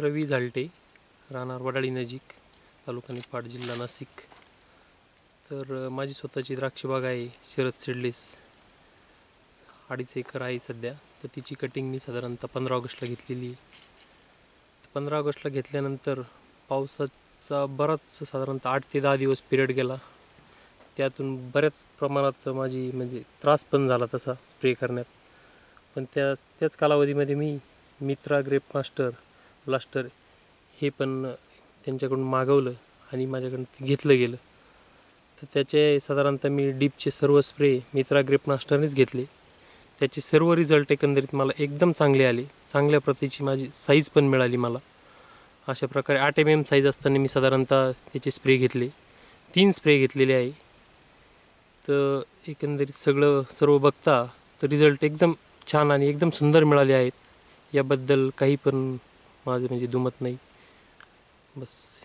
रवी झालटे राहणार वडाळी नजीक तालुका निफाड जिल्हा नाशिक. तर माझी स्वतःची द्राक्षबाग आहे शरद सिडलेस अडीच एकर आहे सध्या तर तिची कटिंग मी साधारणतः पंधरा ऑगस्टला घेतलेली पंधरा ऑगस्टला घेतल्यानंतर पावसाचा बराच साधारणतः आठ ते दहा दिवस पिरियड गेला. त्यातून बऱ्याच प्रमाणात माझी म्हणजे त्रास पण झाला तसा स्प्रे करण्यात. पण त्या त्याच कालावधीमध्ये मी मित्रा ग्रेप मास्टर ब्लास्टर हे पण त्यांच्याकडून मागवलं आणि माझ्याकडून ते घेतलं गेलं. तर त्याचे साधारणतः मी डीपचे सर्व स्प्रे मित्रा ग्रेप नास्टरनेच घेतले. त्याचे सर्व रिझल्ट एकंदरीत मला एकदम चांगले आले. चांगल्या प्रतीची माझी साईज पण मिळाली मला. अशा प्रकारे आठ एम एम साईज असताना मी साधारणतः त्याचे स्प्रे घेतले. तीन स्प्रे घेतलेले आहे. तर एकंदरीत सगळं सर्व बघता तर रिझल्ट एकदम छान आणि एकदम सुंदर मिळाले आहेत. याबद्दल काही पण माझं म्हणजे दुमत नाही. बस.